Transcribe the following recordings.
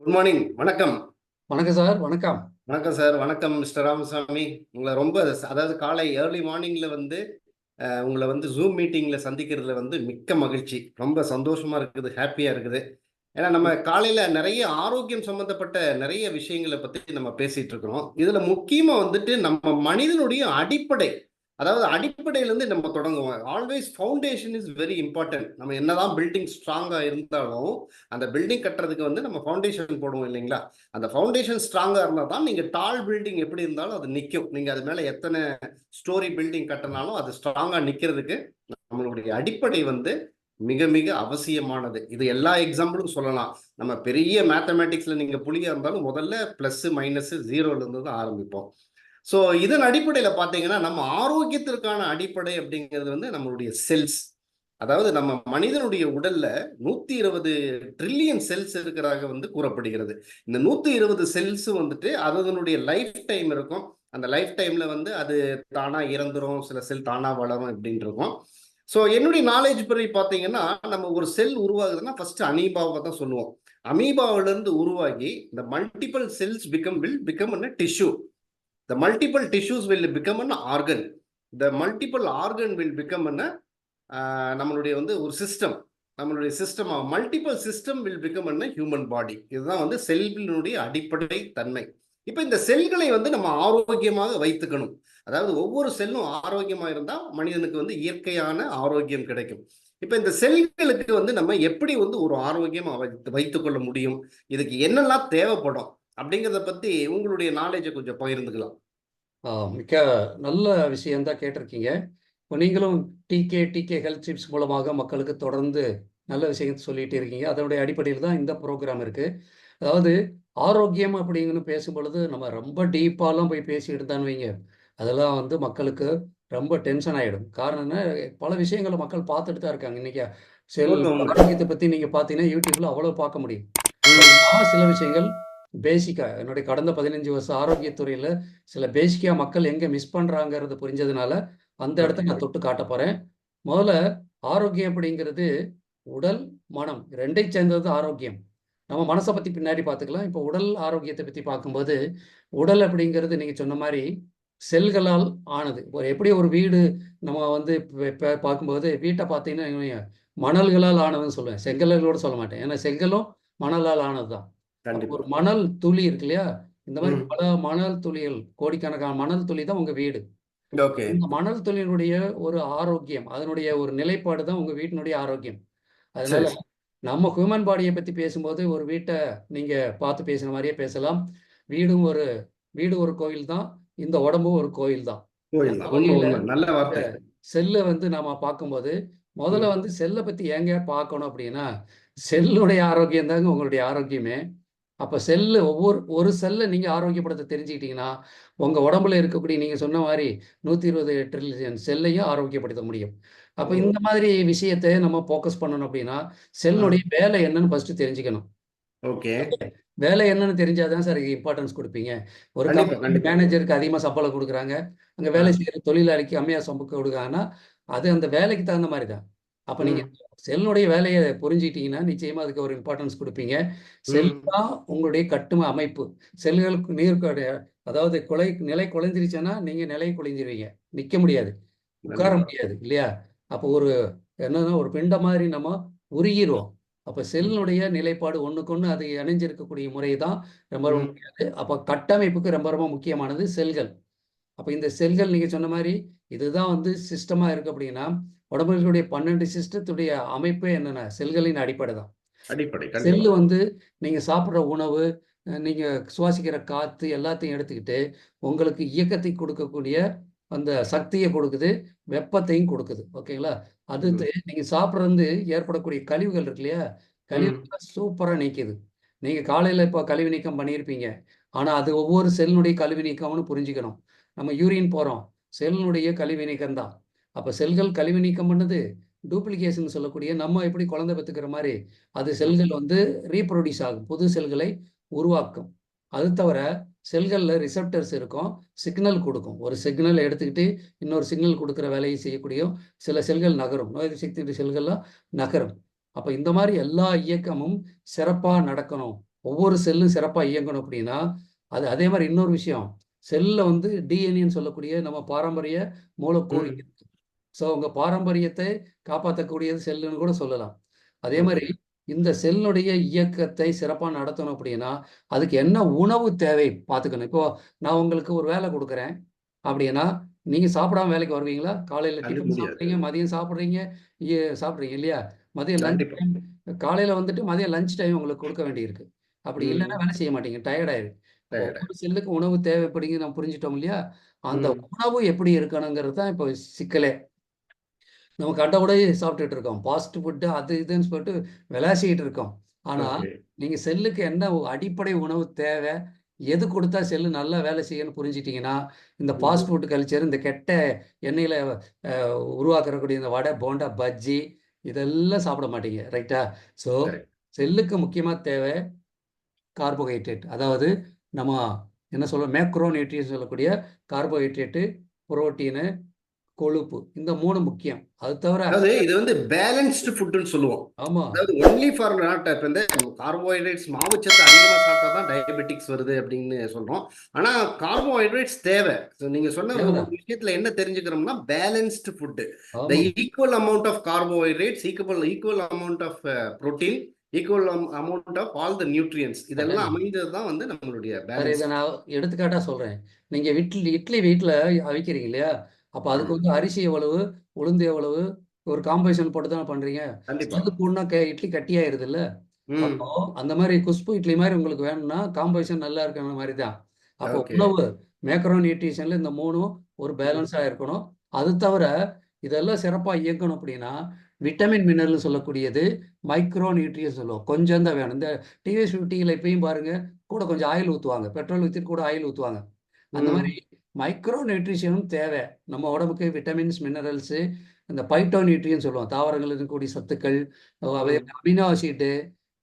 Good morning வணக்கம். வணக்கம் sir வணக்கம். வணக்கம் சார். வணக்கம் மிஸ்டர் ராமசாமி. உங்களை ரொம்ப அதாவது காலை ஏர்லி மார்னிங்ல வந்து உங்களை வந்து ஜூம் மீட்டிங்ல சந்திக்கிறதுல வந்து மிக்க மகிழ்ச்சி. ரொம்ப சந்தோஷமா இருக்குது ஹாப்பியா இருக்குது. ஏன்னா நம்ம காலையில நிறைய ஆரோக்கியம் சம்பந்தப்பட்ட நிறைய விஷயங்களை பத்தி நம்ம பேசிட்டு இருக்கிறோம். இதுல முக்கியமா வந்துட்டு நம்ம மனிதனுடைய அடிப்படை அதாவது அடிப்படையிலேருந்து நம்ம தொடங்குவோம். Always foundation is very important நம்ம என்னதான் பில்டிங் ஸ்ட்ராங்காக இருந்தாலும் அந்த பில்டிங் கட்டுறதுக்கு வந்து நம்ம ஃபவுண்டேஷன் போடுவோம் இல்லைங்களா? அந்த ஃபவுண்டேஷன் ஸ்ட்ராங்காக இருந்தால் தான் நீங்கள் டால் பில்டிங் எப்படி இருந்தாலும் அது நிற்கும் நீங்கள் அது மேலே எத்தனை ஸ்டோரி பில்டிங் கட்டினாலும் அது ஸ்ட்ராங்காக நிற்கிறதுக்கு நம்மளுடைய அடிப்படை வந்து மிக மிக அவசியமானது. இது எல்லா எக்ஸாம்பிளும் சொல்லலாம். நம்ம பெரிய மேத்தமேட்டிக்ஸில் நீங்கள் புளியா இருந்தாலும் முதல்ல ப்ளஸ்ஸு மைனஸ் ஜீரோலேருந்து தான் ஆரம்பிப்போம். ஸோ இதன் அடிப்படையில் பார்த்தீங்கன்னா நம்ம ஆரோக்கியத்திற்கான அடிப்படை அப்படிங்கிறது வந்து நம்மளுடைய செல்ஸ் அதாவது நம்ம மனிதனுடைய உடல்ல நூத்தி இருபது ட்ரில்லியன் செல்ஸ் இருக்கிறதாக வந்து கூறப்படுகிறது. இந்த நூத்தி இருபது செல்ஸ் வந்துட்டு அதனுடைய லைஃப் டைம் இருக்கும். அந்த லைஃப் டைம்ல வந்து அது தானா இறந்துரும் சில செல் தானா வளரும் இப்படின்னு இருக்கும். ஸோ என்னுடைய நாலேஜ் படி பார்த்தீங்கன்னா நம்ம ஒரு செல் உருவாகுதுன்னா ஃபர்ஸ்ட் அமீபாவை தான் சொல்லுவோம். அமீபாவிலிருந்து உருவாகி இந்த multiple cells become will become a tissue the multiple tissues will become an organ the multiple organ will become an நம்மளுடைய வந்து ஒரு சிஸ்டம் நம்மளுடைய system multiple system will become an human body இதுதான் வந்து செல்லினுடைய அடிப்படை தன்மை. இப்போ இந்த செல்களை வந்து நம்ம ஆரோக்கியமாக வைத்துக்கணும். அதாவது ஒவ்வொரு செல்லும் ஆரோக்கியமாக இருந்தால் மனிதனுக்கு வந்து இயற்கையான ஆரோக்கியம் கிடைக்கும். இப்போ இந்த செல்களுக்கு வந்து நம்ம எப்படி வந்து ஒரு ஆரோக்கியமாக வைத்து வைத்துக்கொள்ள முடியும்? இதுக்கு என்னெல்லாம் தேவைப்படும்? அப்படிங்கிறத பத்தி உங்களுடைய நாலேஜை கொஞ்சம் பகிர்ந்துக்கலாம். மிக்க நல்ல விஷயம்தான் கேட்டிருக்கீங்க. இப்போ நீங்களும் டிகே டிகே ஹெல்த் டிப்ஸ் மூலமாக மக்களுக்கு தொடர்ந்து நல்ல விஷயத்தை சொல்லிட்டு இருக்கீங்க. அதனுடைய அடிப்படையில் தான் இந்த ப்ரோக்ராம் இருக்கு. அதாவது ஆரோக்கியம் அப்படிங்கன்னு பேசும் பொழுது நம்ம ரொம்ப டீப்பாலாம் போய் பேசிட்டு தான் வைங்க. அதெல்லாம் வந்து மக்களுக்கு ரொம்ப டென்ஷன் ஆகிடும் காரணம் என்ன? பல விஷயங்களை மக்கள் பார்த்துட்டு தான் இருக்காங்க. இன்னைக்கு செல். ஆரோக்கியத்தை பற்றி நீங்கள் பார்த்தீங்கன்னா யூடியூப்ல அவ்வளோ பார்க்க முடியும். சில விஷயங்கள் பேசிக்கா என்னுடைய கடந்த பதினஞ்சு வருஷம் ஆரோக்கியத்துறையில சில பேசிக்கா மக்கள் எங்க மிஸ் பண்றாங்கிறது புரிஞ்சதுனால அந்த இடத்த நான் தொட்டு காட்ட போறேன். முதல்ல ஆரோக்கியம் அப்படிங்கிறது உடல் மனம் ரெண்டை சேர்ந்தது ஆரோக்கியம். நம்ம மனசை பத்தி பின்னாடி பார்த்துக்கலாம் இப்போ உடல் ஆரோக்கியத்தை பத்தி பார்க்கும்போது உடல் அப்படிங்கிறது நீங்க சொன்ன மாதிரி செல்களால் ஆனது. இப்போ எப்படி ஒரு வீடு நம்ம வந்து பார்க்கும்போது வீட்டை பார்த்தீங்கன்னா மணல்களால் ஆனதுன்னு சொல்லுவேன். செங்கல்களோட சொல்ல மாட்டேன். ஏன்னா செங்கலும் மணலால் ஆனதுதான். அப்போ கண்டிப்பா ஒரு மணல் துளி இருக்கு இல்லையா? இந்த மாதிரி. பல மணல் துளிகள் கோடிக்கணக்கான மணல் துளி தான் உங்க வீடு. இந்த மணல் துளியினுடைய ஒரு ஆரோக்கியம் அதனுடைய ஒரு நிலைப்பாடு தான் உங்க வீட்டினுடைய ஆரோக்கியம். அதனால நம்ம ஹியூமன் பாடியை பத்தி பேசும்போது ஒரு வீட்டை நீங்க பார்த்து பேசுன மாதிரியே பேசலாம். வீடும் ஒரு வீடு ஒரு கோயில் தான் இந்த உடம்பும் ஒரு கோயில் தான். செல்லை வந்து நாம பார்க்கும்போது முதல்ல. வந்து செல்லை பத்தி ஏங்க பார்க்கணும் அப்படின்னா செல்லுடைய ஆரோக்கியம் தாங்க உங்களுடைய ஆரோக்கியமே. அப்ப செல்லு ஒவ்வொரு ஒரு செல்லை நீங்க ஆரோக்கியப்படுத்த தெரிஞ்சுக்கிட்டீங்கன்னா உங்க உடம்புல இருக்கக்கூடிய நீங்க சொன்ன மாதிரி நூத்தி இருபது ட்ரில்லியன் செல்லையும் ஆரோக்கியப்படுத்த முடியும். அப்ப. இந்த மாதிரி விஷயத்தை நம்ம ஃபோக்கஸ் பண்ணணும் அப்படின்னா செல்லுடைய வேலை என்னன்னு ஃபர்ஸ்ட் தெரிஞ்சுக்கணும். ஓகே. வேலை என்னன்னு தெரிஞ்சாதான் சார் இம்பார்ட்டன்ஸ் கொடுப்பீங்க. ஒரு மேனேஜருக்கு அதிகமாக சம்பளம் கொடுக்குறாங்க. அங்கே வேலை செய்கிற தொழிலாளிக்கு கம்மியாக சம்பளம் கொடுக்குறாங்கன்னா அது அந்த வேலைக்கு தகுந்த மாதிரி தான். அப்போ நீங்கள். செல்லுடைய வேலையை புரிஞ்சிட்டீங்கன்னா நிச்சயமாக அதுக்கு ஒரு இம்பார்ட்டன்ஸ் கொடுப்பீங்க. செல். தான் உங்களுடைய கட்டும அமைப்பு. செல்களுக்கு நீர் அதாவது குலை நிலை குலைஞ்சிருச்சுன்னா நீங்கள் நிலை குலைஞ்சிருவீங்க. நிற்க முடியாது. உட்கார முடியாது இல்லையா? அப்போ ஒரு என்னன்னா ஒரு பிண்ட மாதிரி நம்ம உருகிருவோம். அப்போ செல்லுடைய நிலைப்பாடு ஒண்ணுக்கொண்ணு அது இணைஞ்சிருக்கக்கூடிய முறை தான் ரொம்ப ரொம்ப ம். முக்கியது. அப்போ கட்டமைப்புக்கு ரொம்ப ரொம்ப முக்கியமானது செல்கள். அப்போ இந்த செல்கள் நீங்க சொன்ன மாதிரி இதுதான் வந்து சிஸ்டமா இருக்கு அப்படின்னா உடம்புகளுடைய பன்னெண்டு சிஸ்டத்துடைய அமைப்பே என்னென்ன? செல்களின் அடிப்படை தான் அடிப்படை செல்லு வந்து நீங்க சாப்பிட்ற உணவு நீங்க சுவாசிக்கிற காத்து எல்லாத்தையும் எடுத்துக்கிட்டு உங்களுக்கு இயக்கத்தை கொடுக்கக்கூடிய அந்த சக்தியை கொடுக்குது வெப்பத்தையும் கொடுக்குது. ஓகேங்களா. அடுத்து நீங்க சாப்பிட்றது ஏற்படக்கூடிய கழிவுகள் இருக்கு இல்லையா. கழிவுகளை சூப்பரா நீக்குது. நீங்க காலையில இப்போ கழிவு நீக்கம் பண்ணியிருப்பீங்க. ஆனா அது ஒவ்வொரு செல்லுடைய கழிவு நீக்கம்னு புரிஞ்சுக்கணும். நம்ம யூரின் போறோம். செல்லுடைய கழிவு நீக்கம் தான் அப்போ செல்கள் கழிவு நீக்கம் பண்ணுது. டூப்ளிகேஷன் சொல்லக்கூடிய நம்ம எப்படி குழந்தை பெற்றுக்கிற மாதிரி அது செல்கள் வந்து ரீப்ரொடியூஸ் ஆகும். புது செல்களை உருவாக்கும். அது தவிர செல்களில் ரிசப்டர்ஸ் இருக்கும். சிக்னல் கொடுக்கும். ஒரு சிக்னல் எடுத்துக்கிட்டு இன்னொரு சிக்னல் கொடுக்குற வேலையை செய்யக்கூடிய சில செல்கள் நகரும். நோய் சக்தி செல்கள்லாம் நகரும். அப்போ இந்த மாதிரி எல்லா இயக்கமும் சிறப்பாக நடக்கணும். ஒவ்வொரு செல்லும் சிறப்பாக இயங்கணும் அப்படின்னா அது அதே மாதிரி இன்னொரு விஷயம். செல்லில் வந்து டிஎன்ஏன்னு சொல்லக்கூடிய நம்ம பாரம்பரிய மூலக்கூறு ஸோ உங்கள் பாரம்பரியத்தை காப்பாற்றக்கூடியது செல்லுன்னு கூட சொல்லலாம் அதே மாதிரி இந்த செல்லுடைய இயக்கத்தை சிறப்பாக நடத்தணும் அப்படின்னா அதுக்கு என்ன உணவு தேவை பார்த்துக்கணும் இப்போ நான் உங்களுக்கு ஒரு வேலை கொடுக்குறேன் அப்படின்னா நீங்கள் சாப்பிடாம வேலைக்கு வருவீங்களா காலையில் டிஃபன். சாப்பிட்றீங்க மதியம் சாப்பிட்றீங்க சாப்பிட்றீங்க இல்லையா மதியம் லஞ்ச். டைம் காலையில் வந்துட்டு மதியம் லஞ்ச் டைம் உங்களுக்கு கொடுக்க வேண்டியிருக்கு அப்படி. இல்லைன்னா வேலை செய்ய மாட்டீங்க டயர்ட் ஆயிரு Tired. ஒவ்வொரு செல்லுக்கு உணவு தேவைப்படுங்க நம்ம புரிஞ்சிட்டோம் இல்லையா அந்த. உணவு எப்படி இருக்கணுங்கிறது தான் இப்போ சிக்கலே நம்ம கண்ட உடைய சாப்பிட்டுட்டு இருக்கோம். ஃபாஸ்ட் ஃபுட்டு அது இதுன்னு சொல்லிட்டு விளாசிக்கிட்டு இருக்கோம். ஆனால். நீங்கள் செல்லுக்கு என்ன அடிப்படை உணவு தேவை? எது கொடுத்தா செல்லு நல்லா வேலை செய்யணும்னு புரிஞ்சிட்டிங்கன்னா இந்த. ஃபாஸ்ட் ஃபுட் கல்ச்சர் இந்த கெட்ட எண்ணெயில் உருவாக்கக்கூடிய இந்த வடை போண்டா பஜ்ஜி இதெல்லாம் சாப்பிட மாட்டீங்க. ரைட்டா ஸோ. செல்லுக்கு முக்கியமாக தேவை கார்போஹைட்ரேட் அதாவது நம்ம என்ன சொல்ல மேக்ரோ நியூட்ரியன் சொல்லக்கூடிய கார்போஹைட்ரேட்டு புரோட்டீனு கொழுப்பு. இந்த மூணு முக்கியம். அது தவிர அதாவது இது வந்து பேலன்ஸ்டு ஃபுட்னு சொல்லுவோம். ஆமாம் அதாவது ஒன்லி ஃபார் நாட் இப்போ இந்த கார்போஹைட்ரேட்ஸ் மாவுச்சத்து அதிகமாக சாப்பிட்டா தான் டயபெட்டிக்ஸ் வருது அப்படின்னு சொல்றோம். ஆனா கார்போஹைட்ரேட்ஸ் தேவை. So, நீங்க சொன்ன. விஷயத்துல என்ன தெரிஞ்சுக்கிறோம்னா balanced food the equal amount of carbohydrates equal equal amount of protein equal amount of all the nutrients இதெல்லாம். அமைந்தது தான் வந்து நம்மளுடைய இதை நான் எடுத்துக்காட்டாக சொல்கிறேன் நீங்கள் இட்லி இட்லி வீட்டில் அவிக்கிறீங்க இல்லையா? அப்போ அதுக்கு வந்து அரிசி எவ்வளவு உளுந்து எவ்வளவு ஒரு காம்பேஷன் போட்டு தானே பண்ணுறீங்க கண்டிப்பா. அது கூடனா கே இட்லி கட்டியாயிருது இல்ல அந்த மாதிரி குஷ்பு இட்லி மாதிரி உங்களுக்கு வேணும்னா காம்பேஷன் நல்லா இருக்கிற மாதிரி தான் அப்போ உணவு மேக்ரோ நியூட்ரிஷன்ல இந்த மூணும் ஒரு பேலன்ஸாக இருக்கணும். அது தவிர இதெல்லாம் சிறப்பாக இயக்கணும் அப்படின்னா விட்டமின் மினரல் சொல்லக்கூடியது மைக்ரோ நியூட்ரியன் சொல்லுவோம். கொஞ்சம் தான் வேணும். இந்த டிவிஎஸ் ஃபிஃப்டியில் இப்பயும் பாருங்க கூட கொஞ்சம் ஆயில் ஊற்றுவாங்க பெட்ரோல் ஊற்றிட்டு கூட ஆயில் ஊற்றுவாங்க அந்த மாதிரி மைக்ரோ நியூட்ரிஷனும் தேவை. நம்ம உடம்புக்கு விட்டமின்ஸ் மினரல்ஸு இந்த பைட்டோ நியூட்ரியன் சொல்லுவோம். தாவரங்கள் இருக்கக்கூடிய சத்துக்கள் அமினோ ஆசிட்டு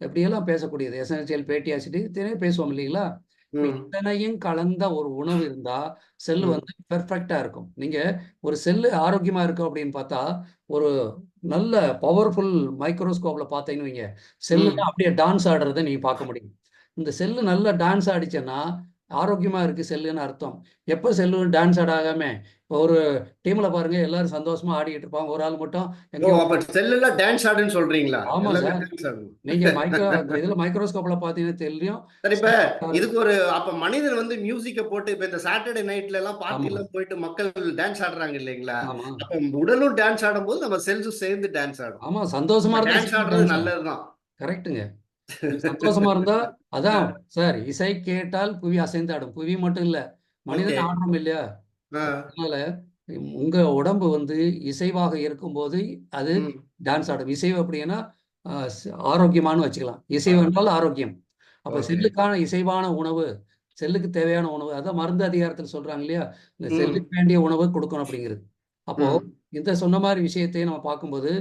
எப்படியெல்லாம் பேசக்கூடியது. எசென்சியல் ஃபேட்டி ஆசிட் இத்தனையும் பேசுவோம் இல்லைங்களா? இத்தனையும் கலந்த ஒரு உணவு இருந்தா செல்லு ம். வந்து பெர்ஃபெக்டா இருக்கும். நீங்க ஒரு செல்லு ஆரோக்கியமா இருக்கும் அப்படின்னு பார்த்தா ஒரு நல்ல பவர்ஃபுல் மைக்ரோஸ்கோப்ல பார்த்தீங்கன்னு வைங்க. ம். செல்லுல அப்படியே டான்ஸ் ஆடுறதை நீங்க பார்க்க முடியும். இந்த செல்லு நல்லா டான்ஸ் ஆடிச்சுன்னா ஆரோக்கியமா இருக்கு செல்லுன்னு அர்த்தம். எப்போ செல்லு டான்ஸ் ஆடாகாம இப்போ ஒரு டீம்ல பாருங்க எல்லாரும் சந்தோஷமா ஆடிட்டு இருப்பாங்க. ஒரு ஆள் மட்டும் செல்லுல டான்ஸ் ஆடுன்னு சொல்றீங்களா? ஆமா சார். நீங்க மைக்ரோ இதுல மைக்ரோஸ்கோப்ல பார்த்தீங்கன்னா தெரியும். சரி இப்ப இதுக்கு ஒரு அப்ப மனிதன் வந்து மியூசிக்க போட்டு இப்ப இந்த சாட்டர்டே நைட்ல எல்லாம் பார்ட்டி ஆமா. எல்லாம் போயிட்டு மக்கள் டான்ஸ் ஆடுறாங்க இல்லைங்களா? அப்ப உடலும் டான்ஸ் ஆடும்போது நம்ம செல்ஸும் சேர்ந்து டான்ஸ் ஆடும். ஆமா சந்தோஷமா டான்ஸ் ஆடுறது நல்லதுதான். கரெக்ட்டுங்க நீங்க சந்தோஷமா இருந்தா அதான் சார் இசை கேட்டால் புவி அசைந்தாடும் புவி மட்டும் இல்ல மனிதன் ஆடுறோம் இல்லையா? அதனால உங்க உடம்பு வந்து இசைவாக இருக்கும்போது அது ம். டான்ஸ் ஆடும். இசைவு அப்படின்னா ஆரோக்கியமானு வச்சுக்கலாம். இசைவு என்றால் ஆரோக்கியம். அப்ப செல்லுக்கான இசைவான உணவு செல்லுக்கு தேவையான உணவு அதான் மருந்து அதிகாரத்தில் சொல்றாங்க இல்லையா? இந்த செல்லுக்கு வேண்டிய உணவு கொடுக்கணும் அப்படிங்கிறது. அப்போ இந்த சொன்ன மாதிரி விஷயத்தையும் நம்ம பார்க்கும்போது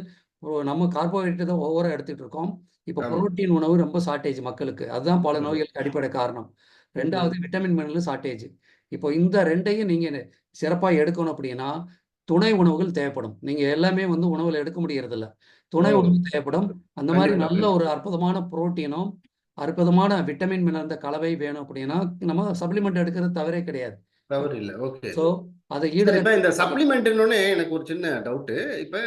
நம்ம கார்போஹைட்ரேட் தான் ஓவரா எடுத்துட்டு இருக்கோம். இப்போ புரோட்டீன் உணவு ரொம்ப ஷார்ட்டேஜ் மக்களுக்கு. அதுதான் பல நோய்களுக்கு அடிப்படை காரணம். ரெண்டாவது விட்டமின் மினரல் ஷார்ட்டேஜ் இப்போ இந்த ரெண்டையும் நீங்க சிறப்பா எடுக்கணும் அப்படின்னா துணை உணவுகள் தேவைப்படும். நீங்க எல்லாமே வந்து உணவுல எடுக்க முடியறது இல்ல துணை உணவு தேவைப்படும். அந்த மாதிரி நல்ல ஒரு அற்புதமான புரோட்டீனும் அற்புதமான விட்டமின் மினரல் கலவை வேணும் அப்படின்னா நம்ம சப்ளிமெண்ட் எடுக்கிறது தவறே கிடையாது. தவறு இல்லை. ஓகே. ஸோ அதை ஈடு இப்ப இந்த சப்ளிமெண்ட்னு எனக்கு ஒரு சின்ன டவுட்டு இப்ப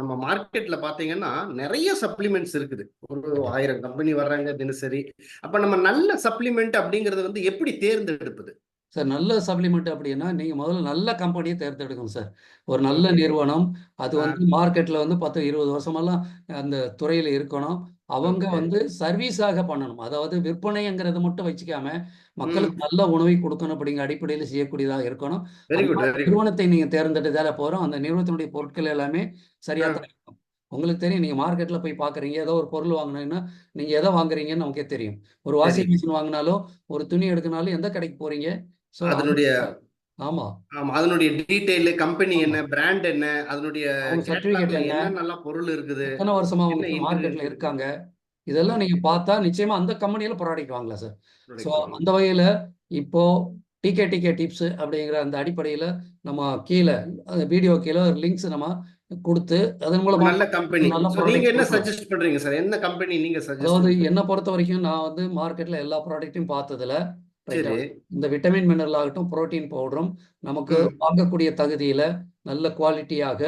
நம்ம மார்க்கெட்ல பாத்தீங்கன்னா நிறைய சப்ளிமெண்ட்ஸ் இருக்குது. ஒரு ஆயிரம் கம்பெனி வர்றாங்க தினசரி. அப்ப நம்ம நல்ல சப்ளிமெண்ட் அப்படிங்கறது வந்து எப்படி தேர்ந்தெடுப்பது? சார் நல்ல சப்ளிமெண்ட் அப்படின்னா நீங்கள் முதல்ல நல்ல கம்பெனியை தேர்ந்தெடுக்கணும் சார். ஒரு நல்ல நிறுவனம் அது வந்து மார்க்கெட்டில் வந்து பத்து இருபது வருஷமெல்லாம் அந்த துறையில் இருக்கணும். அவங்க வந்து சர்வீஸாக பண்ணணும். அதாவது விற்பனைங்கிறத மட்டும் வச்சுக்காம மக்களுக்கு நல்ல உணவை கொடுக்கணும் அப்படிங்கிற அடிப்படையில் செய்யக்கூடியதாக இருக்கணும். நிறுவனத்தை நீங்கள் தேர்ந்தெடுத்தால போகிறோம் அந்த நிறுவனத்தினுடைய பொருட்கள் எல்லாமே சரியாக தான் இருக்கும். உங்களுக்கு தெரியும் நீங்கள் மார்க்கெட்டில் போய் பார்க்குறீங்க ஏதோ ஒரு பொருள் வாங்கினீங்கன்னா நீங்கள் எதை வாங்குறீங்கன்னு நமக்கே தெரியும். ஒரு வாஷிங் மிஷின் வாங்கினாலும் ஒரு துணி எடுக்கனாலும் எந்த கடைக்கு போகிறீங்க ஸோ அதனுடைய ஆமா. ஆமா அதனுடைய டீடைல் கம்பெனி என்ன பிராண்ட் என்ன அதனுடைய சர்டிபிகேட் என்ன? என்னென்னலாம் பொருள் இருக்குது? எத்தனை வருஷமா அவங்க மார்க்கெட்ல இருக்காங்க? இதெல்லாம் நீங்க பார்த்தா நிச்சயமா அந்த கம்பெனியில ப்ராடக்ட் வாங்கலாம் சார் ஸோ அந்த வகையில இப்போ டிகே டிகே டிப்ஸ் அப்படிங்கிற அந்த அடிப்படையில் நம்ம கீழே வீடியோ கீழே லிங்க்ஸ் நம்ம கொடுத்து அதன் மூலமா நல்ல கம்பெனி நீங்க என்ன சஜஸ்ட் பண்றீங்க சார்? என்ன கம்பெனி நீங்க அதாவது என்னை பொறுத்த வரைக்கும் நான் வந்து மார்க்கெட்ல எல்லா ப்ராடக்ட்டையும் பார்த்ததுல இந்த விட்டமின் மினரல் ஆகட்டும் புரோட்டீன் பவுடரும் நமக்கு வாங்கக்கூடிய தகுதியில நல்ல குவாலிட்டியாக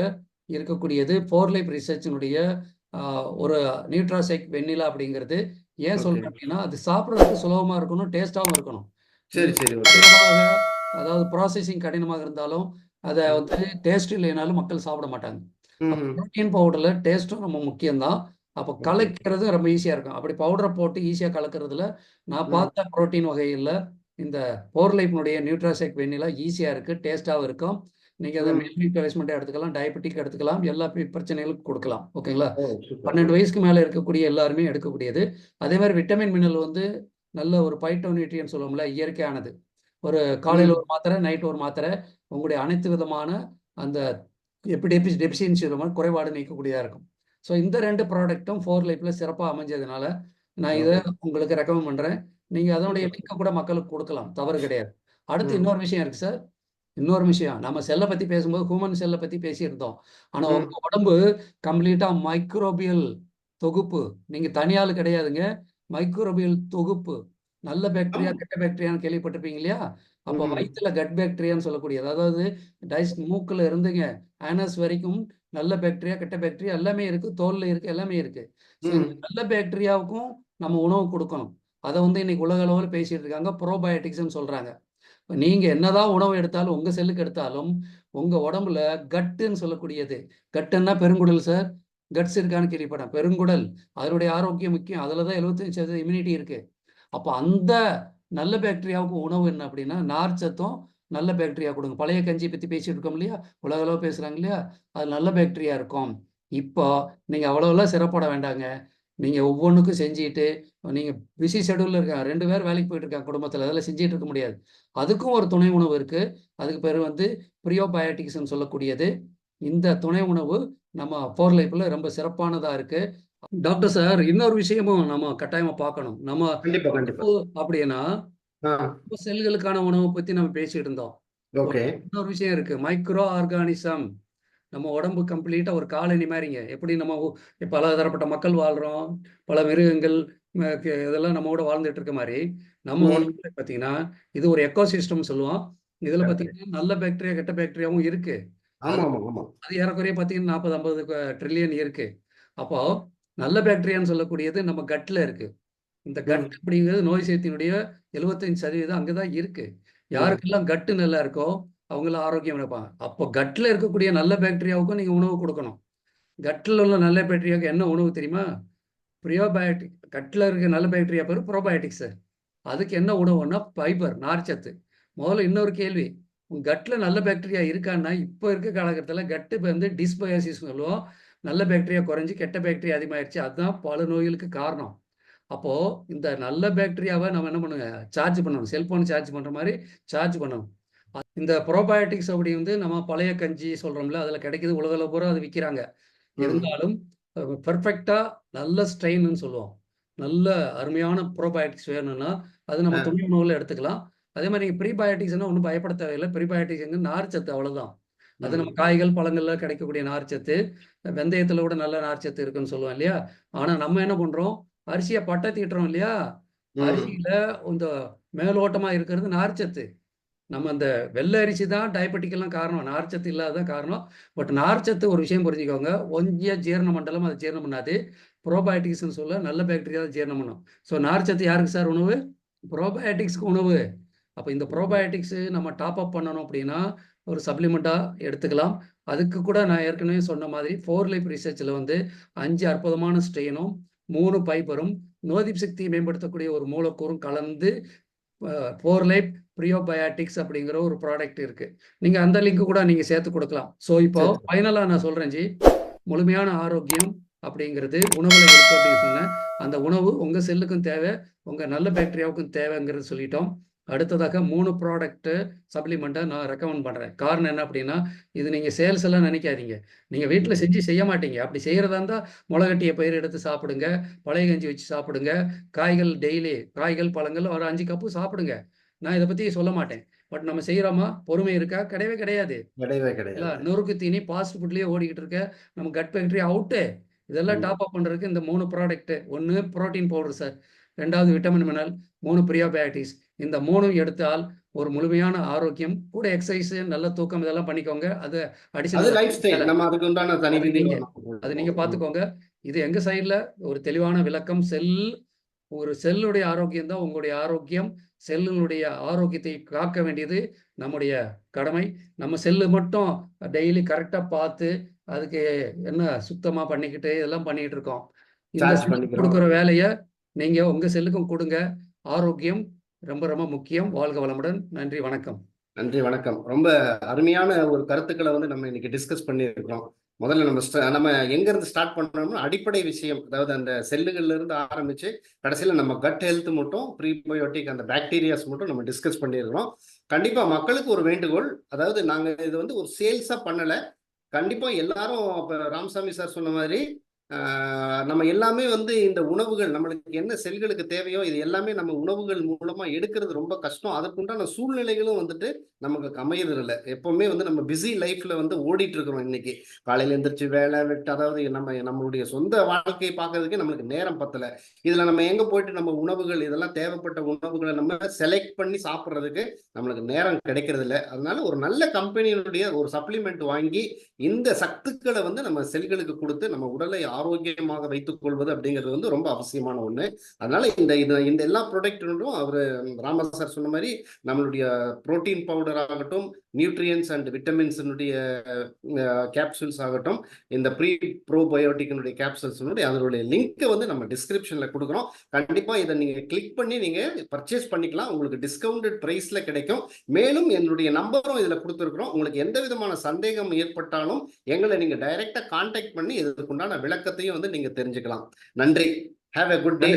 இருக்கக்கூடியது. ஃபோர் லைஃப் ரிசர்ச்சினுடைய ஒரு நியூட்ராசெக் வெண்ணிலா அப்படிங்கிறது ஏன் சொல்றேன் அப்படின்னா அது சாப்பிட்றதுக்கு சுலபமா இருக்கணும் டேஸ்டாகவும் இருக்கணும். சரி சரி அதாவது ப்ராசஸிங் கடினமாக இருந்தாலும் அதை வந்து டேஸ்ட் இல்லைனாலும் மக்கள் சாப்பிட மாட்டாங்க. ப்ரோட்டீன் பவுடரில் டேஸ்ட்டும் நம்ம முக்கியம்தான். அப்போ கலக்கிறது ரொம்ப ஈஸியாக இருக்கும். அப்படி பவுடரை போட்டு ஈஸியாக கலக்கிறதுல நான் பார்த்த ப்ரோட்டீன் வகையில் இந்த போர் லைஃப்னுடைய நியூட்ராசெக் வெண்ணிலா ஈஸியாக இருக்குது டேஸ்ட்டாகவும் இருக்கும். நீங்கள் அதை ம். மில்க் ரிப்ளேஸ்மெண்ட்டை எடுத்துக்கலாம் டயபெட்டிக் எடுத்துக்கலாம் எல்லா பிரச்சனைகளுக்கும் கொடுக்கலாம் ஓகேங்களா? பன்னெண்டு வயசுக்கு மேலே இருக்கக்கூடிய எல்லாருமே எடுக்கக்கூடியது. அதே மாதிரி விட்டமின் மினரல் வந்து நல்ல ஒரு பைட்டோநியூட்ரியன் சொல்லுவோம்ல இயற்கையானது. ஒரு காலையில் ஒரு மாத்திரை நைட் ஒரு மாத்திரை உங்களுடைய அனைத்து விதமான அந்த எபிடெபி டெபிஷியன்சி குறைபாடு நீக்கக்கூடியதாக இருக்கும். ஸோ இந்த ரெண்டு ப்ராடக்ட்டும் ஃபோர் லைஃப்பில் சிறப்பாக அமைஞ்சதுனால நான் இதை உங்களுக்கு ரெக்கமெண்ட் பண்ணுறேன் நீங்கள் அதனுடைய லிங்கை கூட மக்களுக்கு கொடுக்கலாம் தவறு கிடையாது. அடுத்து இன்னொரு விஷயம் இருக்குது சார். இன்னொரு விஷயம் நம்ம செல்லை பற்றி பேசும்போது ஹியூமன் செல்லை பற்றி பேசியிருந்தோம். ஆனால் ம். உங்கள் உடம்பு கம்ப்ளீட்டாக மைக்ரோபியல் தொகுப்பு. நீங்கள் தனியாள் கிடையாதுங்க. மைக்ரோபியல் தொகுப்பு. நல்ல பாக்டீரியா கெட்ட பாக்டீரியான்னு கேள்விப்பட்டிருப்பீங்க இல்லையா? அப்போ வயிற்றுல கட் பாக்டீரியான்னு சொல்லக்கூடியது அதாவது டைஸ் மூக்கில் இருந்துங்க. ஆனஸ் வரைக்கும் நல்ல பாக்டீரியா கெட்ட பாக்டீரியா எல்லாமே இருக்கு. தோல்ல இருக்கு எல்லாமே இருக்கு. நல்ல பாக்டீரியாவுக்கும் நம்ம உணவு கொடுக்கணும். அதை வந்து இன்னைக்கு உலக அளவில் பேசிட்டு இருக்காங்க. ப்ரோபயோட்டிக்ஸ்னு சொல்றாங்க. இப்போ நீங்கள் என்னதான் உணவு எடுத்தாலும் உங்கள் செல்லுக்கு எடுத்தாலும் உங்கள் உடம்புல கட்டுன்னு சொல்லக்கூடியது. கட்டுன்னா பெருங்குடல் சார். கட்ஸ் இருக்கான்னு கேள்விப்பட்டேன். பெருங்குடல். அதனுடைய ஆரோக்கியம் முக்கியம். அதில் தான் எழுபத்தஞ்சு சதவீதம் இம்யூனிட்டி இருக்குது அப்போ அந்த நல்ல பாக்டீரியாவுக்கு உணவு என்ன அப்படின்னா நார்ச்சத்தும் நல்ல பாக்டீரியா கொடுங்க. பழைய கஞ்சி பற்றி பேசிட்டு இருக்கோம் இல்லையா? உலகளவு பேசுகிறாங்க இல்லையா? அது நல்ல பாக்டீரியா இருக்கும். இப்போ நீங்கள் அவ்வளோலாம் சிறப்பட வேண்டாங்க. நீங்கள் ஒவ்வொன்றுக்கும் செஞ்சுட்டு நீங்கள் பிஸி ஷெடியூலில் இருக்காங்க ரெண்டு பேர் வேலைக்கு போயிட்டு இருக்காங்க குடும்பத்தில் அதெல்லாம் செஞ்சுட்டு இருக்க முடியாது. அதுக்கும் ஒரு துணை உணவு இருக்குது அதுக்கு பேர் வந்து ப்ரியோபயோட்டிக்ஸ்னு சொல்லக்கூடியது. இந்த துணை உணவு நம்ம ஃபோர் லைஃப்பில் ரொம்ப சிறப்பானதாக இருக்குது டாக்டர் சார் இன்னொரு விஷயமும் நம்ம கட்டாயமாக பார்க்கணும். நம்ம அப்படின்னா செல்களுக்கான உணவை பற்றி நம்ம பேசிட்டு இருந்தோம். இன்னொரு விஷயம் இருக்கு. மைக்ரோ ஆர்கானிசம் நம்ம உடம்பு கம்ப்ளீட்டா ஒரு காலனி மாதிரிங்க எப்படி நம்ம பல தரப்பட்ட மக்கள் வாழ்றோம். பல மிருகங்கள் இதெல்லாம் நம்ம கூட வாழ்ந்துட்டு இருக்க மாதிரி நம்ம உடம்புல பார்த்தீங்கன்னா இது ஒரு எக்கோசிஸ்டம் சொல்லுவோம். இதுல பார்த்தீங்கன்னா நல்ல பாக்டீரியா கெட்ட பாக்டீரியாவும் இருக்கு. அது ஏறக்குறைய பார்த்தீங்கன்னா நாற்பது ஐம்பது ட்ரில்லியன் இருக்கு. அப்போ நல்ல பாக்டீரியான்னு சொல்லக்கூடியது நம்ம கட்ல இருக்கு. இந்த கட் அப்படிங்கிறது நோய் சேர்த்தினுடைய எழுபத்தஞ்சு சதவீதம் அங்கதான் இருக்கு. யாருக்கெல்லாம் கட்டு நல்லா இருக்கோ அவங்கள ஆரோக்கியம் இருப்பாங்க அப்போ கட்டில் இருக்கக்கூடிய நல்ல பாக்டீரியாவுக்கும் நீங்கள் உணவு கொடுக்கணும். கட்டில் உள்ள நல்ல பாக்டீரியாவுக்கு என்ன உணவு தெரியுமா? ப்ரியோபயோட்டிக் கட்டில் இருக்க நல்ல பாக்டீரியா பேர் ப்ரோபயோட்டிக்ஸ் அதுக்கு என்ன உணவுன்னா ஃபைபர் நார்ச்சத்து. முதல்ல இன்னொரு கேள்வி. உங்கள் கட்டில் நல்ல பாக்டீரியா இருக்கான்னா இப்போ இருக்க காலகட்டத்தில் கட்டு வந்து டிஸ்பயாசிஸ் சொல்லுவோம். நல்ல பாக்டீரியா குறைஞ்சி கெட்ட பாக்டீரியா அதிகமாகிடுச்சு அதுதான் பல நோய்களுக்கு காரணம். அப்போது இந்த நல்ல பாக்டீரியாவை நம்ம என்ன பண்ணுங்க? சார்ஜ் பண்ணணும். செல்ஃபோன் சார்ஜ் பண்ணுற மாதிரி சார்ஜ் பண்ணணும். இந்த ப்ரோபயோட்டிக்ஸ் அப்படி வந்து நம்ம பழைய கஞ்சி சொல்றோம்ல அதுல கிடைக்குது உலகளவு பூரா அது விற்கிறாங்க இருந்தாலும் பெர்ஃபெக்டா நல்ல ஸ்ட்ரெயின்னு சொல்லுவோம். நல்ல அருமையான ப்ரோபயோட்டிக்ஸ் வேணும்னா அது நம்ம துணி உணவுல எடுத்துக்கலாம். அதே மாதிரி நீங்கள் ப்ரீபயோட்டிக்ஸ்னா ஒன்றும் பயப்பட தேவையில்லை. ப்ரீபயோட்டிக்ஸ் நார்ச்சத்து அவ்வளவுதான். அது நம்ம காய்கள் பழங்கள்ல கிடைக்கக்கூடிய நார்ச்சத்து வெந்தயத்துல கூட நல்ல நார்ச்சத்து இருக்குன்னு சொல்லுவோம் இல்லையா? ஆனா நம்ம என்ன பண்றோம்? அரிசியை பட்டை தீட்டுறோம் இல்லையா? அரிசியில இந்த மேலோட்டமா இருக்கிறது நார்ச்சத்து நம்ம அந்த வெள்ளை அரிசி தான் டயபெட்டிக்கெல்லாம் காரணம். நார்ச்சத்து இல்லாததான் காரணம். பட் நார்ச்சத்து ஒரு விஷயம் புரிஞ்சுக்கோங்க. கொஞ்சம் ஜீரண மண்டலம் அதை ஜீரணம் பண்ணாது. ப்ரோபயோட்டிக்ஸ்னு சொல்ல நல்ல பேக்டீரியா தான் ஜீரணம் பண்ணும். ஸோ நார்ச்சத்து யாருக்கு சார் உணவு? ப்ரோபயோட்டிக்ஸ்க்கு உணவு. அப்போ இந்த ப்ரோபயோட்டிக்ஸ் நம்ம டாப் அப் பண்ணணும் அப்படின்னா ஒரு சப்ளிமெண்ட்டாக எடுத்துக்கலாம். அதுக்கு கூட நான் ஏற்கனவே சொன்ன மாதிரி ஃபோர் லைஃப் ரிசர்ச்சில் வந்து அஞ்சு அற்புதமான ஸ்ட்ரெயினும் மூணு பைப்பரும் நோதிப் சக்தியை மேம்படுத்தக்கூடிய ஒரு மூலக்கூறும் கலந்து ஃபோர் லைஃப் ப்ரியோபயாட்டிக்ஸ் அப்படிங்கிற ஒரு ப்ராடக்ட் இருக்கு. நீங்க அந்த லிங்க் கூட நீங்க சேர்த்து கொடுக்கலாம். ஸோ இப்போ சரி. ஃபைனலாக நான் சொல்றேன் ஜி. முழுமையான ஆரோக்கியம் அப்படிங்கிறது உணவுல இருக்கு அப்படின்னு சொன்னேன். அந்த உணவு உங்க செல்லுக்கும் தேவை உங்க நல்ல பாக்டீரியாவுக்கும் தேவைங்கிறது சொல்லிட்டோம். அடுத்ததாக மூணு ப்ராடக்ட் சப்ளிமெண்ட்டை நான் ரெக்கமெண்ட் பண்றேன். காரணம் என்ன அப்படின்னா இது நீங்க சேல்ஸ் எல்லாம் நினைக்காதீங்க. நீங்க வீட்டில் செஞ்சு செய்ய மாட்டீங்க. அப்படி செய்யறதா இருந்தா முளைகட்டிய பயிர் எடுத்து சாப்பிடுங்க பழைய கஞ்சி வச்சு சாப்பிடுங்க காய்கள் டெய்லி காய்கள் பழங்கள் ஒரு அஞ்சு கப்பு சாப்பிடுங்க. நான் இதை பத்தி சொல்ல மாட்டேன். பட் நம்ம செய்கிறோமா பொறுமை இருக்கா? கிடையவே கிடையாது. கிடையவே கிடையாது. நொறுக்கு தீனி ஃபாஸ்ட் ஃபுட்லயே ஓடிக்கிட்டு இருக்க நம்ம கட் ஃபேக்டரி அவுட்டு இதெல்லாம். டாப் அப் பண்றதுக்கு இந்த மூணு ப்ராடக்ட் ஒன்று புரோட்டீன் பவுடர் சார் ரெண்டாவது விட்டமின் மினரல் மூணு ப்ரியோபயாட்டிஸ் இந்த மூணும் எடுத்தால் ஒரு முழுமையான ஆரோக்கியம் கூட எக்ஸசைஸ் நல்ல தூக்கம் இதெல்லாம் பண்ணிக்கோங்க. அது அடிஷனல் அது நீங்க- பார்த்துக்கோங்க இது எங்க சைடில் ஒரு தெளிவான விளக்கம். செல் ஒரு செல்லுடைய ஆரோக்கியம் தான் உங்களுடைய ஆரோக்கியம். செல்லுடைய ஆரோக்கியத்தை காக்க வேண்டியது நம்முடைய கடமை. நம்ம செல்லு மட்டும் டெய்லி கரெக்டாக பார்த்து அதுக்கு என்ன சுத்தமாக பண்ணிக்கிட்டு இதெல்லாம் பண்ணிக்கிட்டு இருக்கோம். இந்த. கொடுக்குற வேலையை நீங்க உங்க செல்லுக்கும் கொடுங்க. ஆரோக்கியம் ரொம்ப ரொம்ப முக்கியம். வாழ்க வளமுடன். நன்றி வணக்கம். நன்றி வணக்கம். ரொம்ப அருமையான ஒரு கருத்துக்களை வந்து நம்ம இன்னைக்கு டிஸ்கஸ் பண்ணியிருக்கிறோம். முதல்ல நம்ம ஸ்ட- நம்ம எங்க இருந்து ஸ்டார்ட் பண்ணோம்னா அடிப்படை விஷயம் அதாவது அந்த செல்லுகள்ல இருந்து ஆரம்பிச்சு கடைசியில நம்ம கட் ஹெல்த் மட்டும் ப்ரீபயோட்டிக் அந்த பாக்டீரியாஸ் மட்டும் நம்ம டிஸ்கஸ் பண்ணியிருக்கிறோம். கண்டிப்பா மக்களுக்கு ஒரு வேண்டுகோள் அதாவது நாங்க இது வந்து ஒரு சேல்ஸா பண்ணல. கண்டிப்பா எல்லாரும் இப்ப ராமசாமி சார் சொன்ன மாதிரி நம்ம எல்லாமே வந்து இந்த உணவுகள் நம்மளுக்கு என்ன செல்களுக்கு தேவையோ இது எல்லாமே நம்ம உணவுகள் மூலமா எடுக்கிறது ரொம்ப கஷ்டம். அதற்குண்டான சூழ்நிலைகளும் வந்துட்டு நமக்கு அமையறது இல்லை எப்பவுமே வந்து நம்ம பிஸி லைஃப்ல வந்து ஓடிட்டு இருக்கிறோம் இன்னைக்கு. காலையில எந்திரிச்சு வேலை வெட்டு அதாவது நம்ம நம்மளுடைய சொந்த வாழ்க்கையை பார்க்கறதுக்கே நம்மளுக்கு நேரம் பத்தல. இதுல நம்ம எங்க போயிட்டு நம்ம உணவுகள் இதெல்லாம் தேவைப்பட்ட உணவுகளை நம்ம செலக்ட் பண்ணி சாப்பிட்றதுக்கு நம்மளுக்கு நேரம் கிடைக்கிறது இல்லை அதனால ஒரு நல்ல கம்பெனியினுடைய ஒரு சப்ளிமெண்ட் வாங்கி இந்த சத்துக்களை வந்து நம்ம செல்களுக்கு கொடுத்து நம்ம உடலை ஆரோக்கியமாக வைத்துக் கொள்வது அப்படிங்கிறது வந்து ரொம்ப அவசியமான ஒண்ணு. அதனால இந்த இது இந்த எல்லா ப்ராடக்ட்டும் அவர் ராம சார் சொன்ன மாதிரி நம்மளுடைய புரோட்டீன் பவுடர் ஆகட்டும் நியூட்ரியன்ஸ் அண்ட் விட்டமின்ஸினுடைய கேப்சூல்ஸ் ஆகட்டும் இந்த ப்ரீ ப்ரோபயோட்டிக்கினுடைய கேப்சூல்ஸினுடைய அதனுடைய லிங்க்கை வந்து நம்ம டிஸ்கிரிப்ஷனில் கொடுக்குறோம் கண்டிப்பாக இதை நீங்கள் கிளிக் பண்ணி நீங்கள் பர்ச்சேஸ் பண்ணிக்கலாம். உங்களுக்கு டிஸ்கவுண்டட் ப்ரைஸில் கிடைக்கும். மேலும் என்னுடைய நம்பரும் இதில் கொடுத்துருக்குறோம். உங்களுக்கு எந்த விதமான சந்தேகம் ஏற்பட்டாலும் எங்களை நீங்கள் டைரெக்டாக காண்டாக்ட் பண்ணி இதற்குண்டான விளக்கத்தையும் வந்து நீங்கள் தெரிஞ்சுக்கலாம். நன்றி. Have a good day